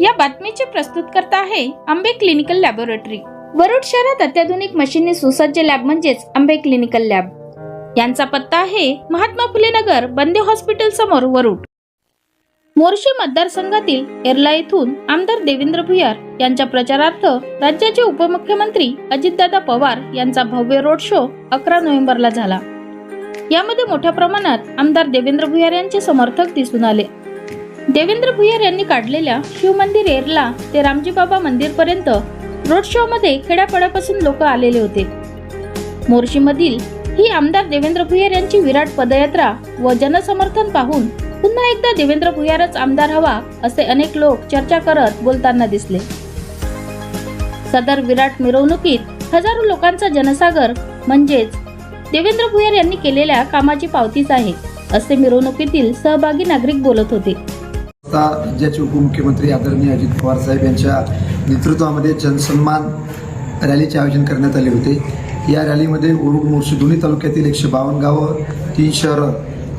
या बातमीचे प्रस्तुतकर्ता आहे आंबे क्लिनिकल लॅबोरेटरी. वरुड शहरात अत्याधुनिक मशीनने सुसज्ज लॅब म्हणजेच आंबे क्लिनिकल लॅब. यांचा पत्ता आहे महात्मा फुले नगर बंदे हॉस्पिटल समोर वरुड. मोर्शी मतदारसंघातील एरला येथून आमदार देवेंद्र भुयार यांच्या प्रचारार्थ राज्याचे उपमुख्यमंत्री अजितदादा पवार यांचा भव्य रोड शो अकरा नोव्हेंबरला झाला. यामध्ये मोठ्या प्रमाणात आमदार देवेंद्र भुयार यांचे समर्थक दिसून आले. देवेंद्र भुयार यांनी काढलेल्या शिवमंदिर एरला ते रामजी बाबा मंदिर पर्यंत रोड शो मध्ये खेड्यापाड्यापासून लोक आलेले होते. मोर्शीमधील ही आमदार देवेंद्र भुयार यांची विराट पदयात्रा व जनसमर्थन पाहून पुन्हा एकदा देवेंद्र भुयारच आमदार हवा असे अनेक लोक चर्चा करत बोलताना दिसले. सदर विराट मिरवणुकीत हजारो लोकांचा जनसागर म्हणजेच देवेंद्र भुयार यांनी केलेल्या कामाची पावतीच आहे असे मिरवणुकीतील सहभागी नागरिक बोलत होते. आता राज्याचे उपमुख्यमंत्री आदरणीय अजित पवार साहेब यांच्या नेतृत्वामध्ये जनसन्मान रॅलीचे आयोजन करण्यात आले होते. या रॅलीमध्ये ओरुड मोर्शी दोन्ही तालुक्यातील एकशे बावन्न गावं तीन शहरं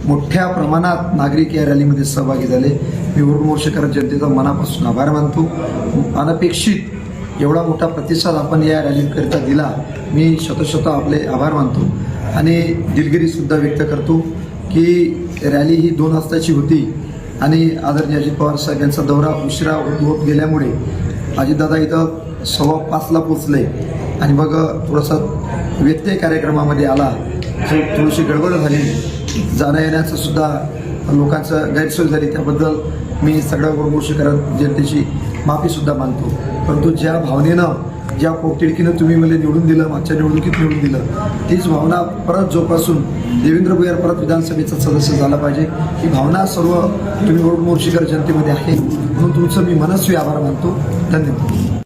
मोठ्या प्रमाणात नागरिक या रॅलीमध्ये सहभागी झाले. मी ओरुड मोर्शीकर जनतेचा मनापासून आभार मानतो. अनपेक्षित एवढा मोठा प्रतिसाद आपण या रॅलीकरिता दिला मी शतशत आपले आभार मानतो आणि दिलगिरीसुद्धा व्यक्त करतो की रॅली ही दोन वाजताची होती. आणि आदरणीय अजित पवार साहेब यांचा दौरा उशिरा होत गेल्यामुळे अजितदादा इथं सव्वा पाचला पोचले आणि मग थोडासा व्यत्यय कार्यक्रमामध्ये आला. जो थोडीशी गडबड झाली. जाण्या येण्याचं सुद्धा लोकांचं गैरसोय झाली. त्याबद्दल मी सगळ्या गोष्टीकर जनतेची माफीसुद्धा मानतो. परंतु ज्या भावनेनं ज्या पोटतिडकीनं तुम्ही मला निवडून दिलं मागच्या निवडणुकीत निवडून दिलं तीच भावना परत जोपासून देवेंद्र भुयार परत विधानसभेचा सदस्य झाला पाहिजे. ही भावना सर्व तुम्ही मोर्शीकर जनतेमध्ये आहे. म्हणून तुमचं मी मनस्वी आभार मानतो. धन्यवाद.